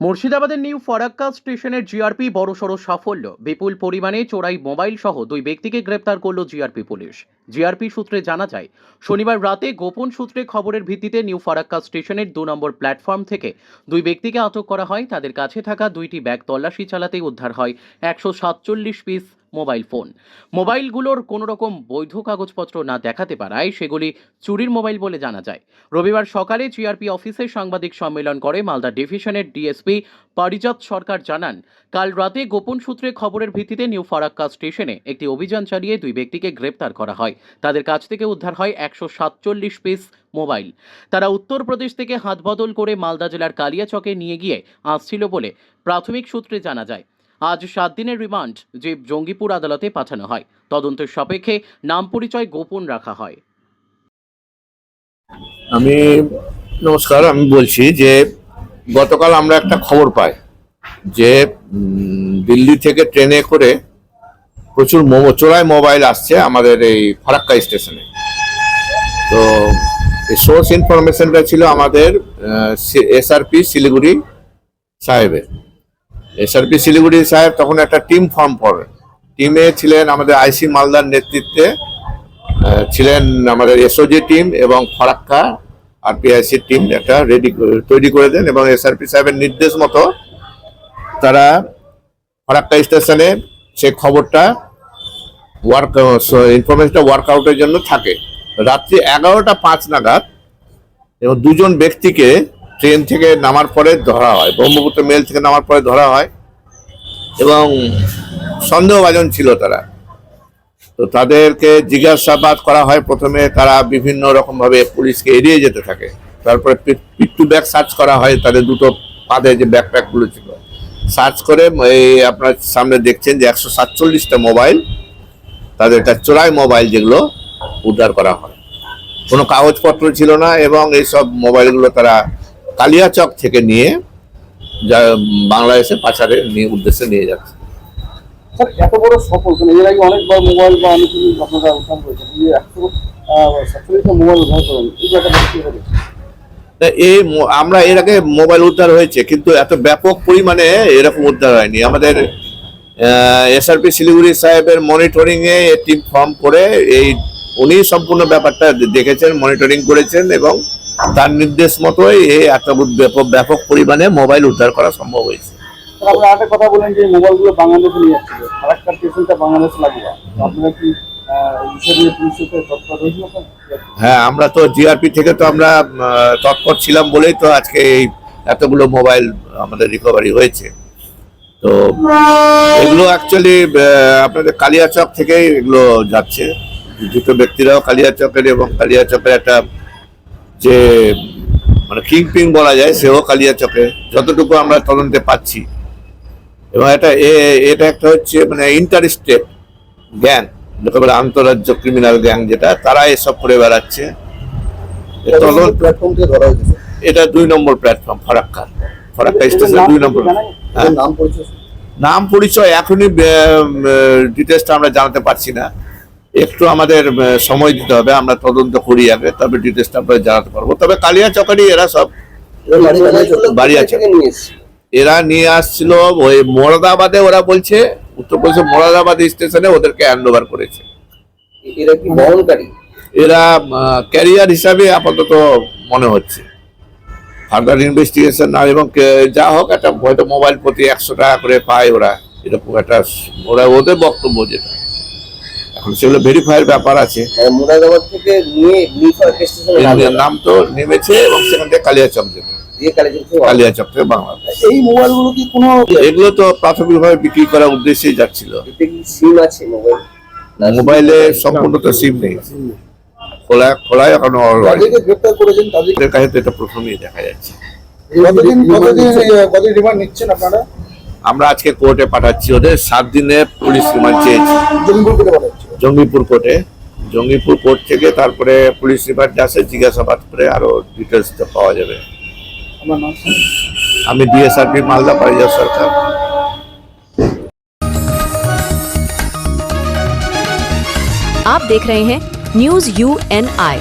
মুর্শিদাবাদের নিউ ফরাক্কা স্টেশনের জিআরপি বড়সড় সাফল্য। বিপুল পরিমাণে চোরাই মোবাইল সহ দুই ব্যক্তিকে গ্রেপ্তার করল জিআরপি পুলিশ। জিআরপি সূত্রে জানা যায়, শনিবার রাতে গোপন সূত্রে খবরের ভিত্তিতে নিউ ফরাক্কা স্টেশনের দু নম্বর প্ল্যাটফর্ম থেকে দুই ব্যক্তিকে আটক করা হয়। তাদের কাছে থাকা দুইটি ব্যাগ তল্লাশি চালাতেই উদ্ধার হয়। একশো সাতচল্লিশ পিস মোবাইল ফোন। মোবাইলগুলোর কোনো রকম বৈধ কাগজপত্র না দেখাতে পারায় সেগুলি চুরির মোবাইল বলে জানা যায়। রবিবার সকালে জিআরপি অফিসে সাংবাদিক সম্মেলন করে মালদা ডিভিশনের ডিএসপি পারিজাত সরকার জানান, কাল রাতে গোপন সূত্রে খবরের ভিত্তিতে নিউ ফারাক্কা স্টেশনে একটি অভিযান চালিয়ে দুই ব্যক্তিকে গ্রেপ্তার করা হয়। তাদের কাছ থেকে উদ্ধার হয় একশো সাতচল্লিশ পিস মোবাইল। তারা উত্তরপ্রদেশ থেকে হাতবদল করে মালদা জেলার কালিয়াচকে নিয়ে গিয়ে আসছিল বলে প্রাথমিক সূত্রে জানা যায়। আজ সাত দিনের রিমান্ড যে জঙ্গিপুর আদালতে পাঠানো হয়। তদন্তের সাপেক্ষে নাম পরিচয় গোপন রাখা হয়। আমি, নমস্কার, আমি বলছি যে গতকাল আমরা একটা খবর পাই যে দিল্লি থেকে ট্রেনে করে প্রচুর মোমো, চোরাই মোবাইল আসছে আমাদের এই ফারাক্কা স্টেশনে। তো এই সোর্স ইনফরমেশনটা ছিল আমাদের এসআরপি শিলিগুড়ি সাহেবের। এসআরপি শিলিগুড়ি সাহেব তখন একটা টিম ফর্ম করেন টিমে ছিলেন আমাদের আইসি মালদার নেতৃত্বে ছিলেন আমাদের এসওজি টিম এবং ফারাক্কা আর পিআইসির টিম একটা রেডি তৈরি করে দেন এবং এসআরপি সাহেবের নির্দেশ মতো তারা ফারাক্কা স্টেশনে সেই খবরটা ওয়ার্ক ইনফরমেশনটা ওয়ার্কআউটের জন্য থাকে। রাত্রি এগারোটা পাঁচ নাগাদ এবং দুজন ব্যক্তিকে ট্রেন থেকে নামার পরে ধরা হয়, ব্রহ্মপুত্র মেল থেকে নামার পরে ধরা হয় এবং সন্দেহভাজন ছিল তারা। তো তাদেরকে জিজ্ঞাসাবাদ করা হয়, প্রথমে তারা বিভিন্ন রকম ভাবে পুলিশকে এড়িয়ে যেতে থাকে। তারপরে পিট টু ব্যাগ সার্চ করা হয়, তাদের দুটো পাদে যে ব্যাকপ্যাকগুলো ছিল। সার্চ করে এই আপনার সামনে দেখছেন যে একশো সাতচল্লিশটা মোবাইল তাদের একটা চোরাই মোবাইল যেগুলো উদ্ধার করা হয়। কোনো কাগজপত্র ছিল না এবং এইসব মোবাইলগুলো তারা কালিয়াচক থেকে নিয়ে যা বাংলাদেশে পাচারের নিয়ে উদ্দেশ্যে নিয়ে যাচ্ছে। স্যার এত বড় সফল মানে এর আগে অনেকবার মোবাইল বা অনেক কিছু আপনারা উদ্ধার করেছেন এই একশো সাতচল্লিশটা মোবাইল উদ্ধার করেন এই তা এই আমরা এর আগে মোবাইল উদ্ধার হয়েছে কিন্তু এত ব্যাপক পরিমাণে এরকম উদ্ধার হয়নি। আমাদের এসআরপি শিলিগুড়ি সাহেবের মনিটরিং এ টিম ফর্ম করে এই উনি সম্পূর্ণ ব্যাপারটা দেখেছেন মনিটরিং করেছেন এবং তার নির্দেশ মতোই এই এত ব্যাপক ব্যাপক পরিমাণে মোবাইল উদ্ধার করা সম্ভব হয়েছে। আপনারা একটা কথা বলেন যে মোবাইলগুলো বাংলাদেশে নিয়ে যাচ্ছিল ফারাক্কার বাংলাদেশে লাগবে। আপনারা কি? হ্যাঁ আমরা তো জিআরপি থেকে তো আমরা তৎপর ছিলাম বলেই তো আজকে এই এতগুলো মোবাইল আমাদের রিকভারি হয়েছে। তো এগুলো অ্যাকচুয়ালি আপনাদের কালিয়াচক থেকেই এগুলো যাচ্ছে। দুটো ব্যক্তিরাও কালিয়াচকের এবং কালিয়াচকের একটা যে মানে কিং পিং বলা যায় সেও কালিয়াচকে যতটুকু আমরা তদন্তে পাচ্ছি। এবং এটা এ- এটা একটা হচ্ছে মানে ইন্টার স্টেট গ্যাং যাকে বলে আন্তরাজ্য ক্রিমিনাল গ্যাং যেটা তারা এসব করে বেড়াচ্ছে। এটা দুই নম্বর প্ল্যাটফর্ম ফারাক্কা। ফারাক্কা স্টেশন দুই নম্বর। হ্যাঁ। নাম পরিচয়? নাম পরিচয় এখনই ডিটেলসটা আমরা জানাতে পারছি না। একটু আমাদের সময় দিতে হবে আমরা তদন্ত করি আগে তবে ডিটেলসটা আমরা জানাতে পারব। তবে কালিয়া চকারি এরা সব বাড়ি আছে। এরা নিয়ে আসছিল ওই মোরাদাবাদে ওরা বলছে উত্তরপ্রদেশ মোরাদাবাদ স্টেশনে ওদেরকে হ্যান্ড ওভার করেছে। এরা কি বহনকারী? এরা ক্যারিয়ার হিসাবে আপাতত মনে হচ্ছে। ফার্দার ইনভেস্টিগেশন না এবং যা হোক একটা হয়তো মোবাইল প্রতি একশো টাকা করে পায় ওরা। এরকম একটা ওরা ওদের বক্তব্য যেটা। এখন সেগুলো ভেরিফাইয়ের ব্যাপার আছে। মুরাদাবাদ থেকে নিয়ে নাম তো নেমেছে এবং সেখান থেকে কালিয়াচক যেতে কালিয়াচক থেকে বাংলাদেশ। এই মোবাইলগুলো কি কোনো এগুলো তো প্রাথমিকভাবে বিক্রি করার উদ্দেশ্যেই যাচ্ছিল। সিম আছে মোবাইল মোবাইলে সম্পূর্ণ তো সিম নেই। খোলা খোলায় এখনও গ্রেপ্তার করেছেন তাদের কাছে তো এটা প্রথমেই দেখা যাচ্ছে। কতদিন কতদিন কতদিন রিমান্ড নিচ্ছেন আপনারা? আমরা আজকে কোর্টে পাঠাচ্ছি ওদের। সাত দিনে পুলিশ রিমান্ড চেয়েছি। জঙ্গিপুর থেকে পাঠাচ্ছেন জঙ্গিপুর কোর্টে জঙ্গিপুর কোর্ট থেকে তারপরে পুলিশ রিমান্ড আসে জিজ্ঞাসাবাদ করে আরো ডিটেলস পাওয়া যাবে আমার নাম আমি ডিএসআরপি মালদা পারিজাত সরকার आप देख रहे हैं न्यूज यू एन आई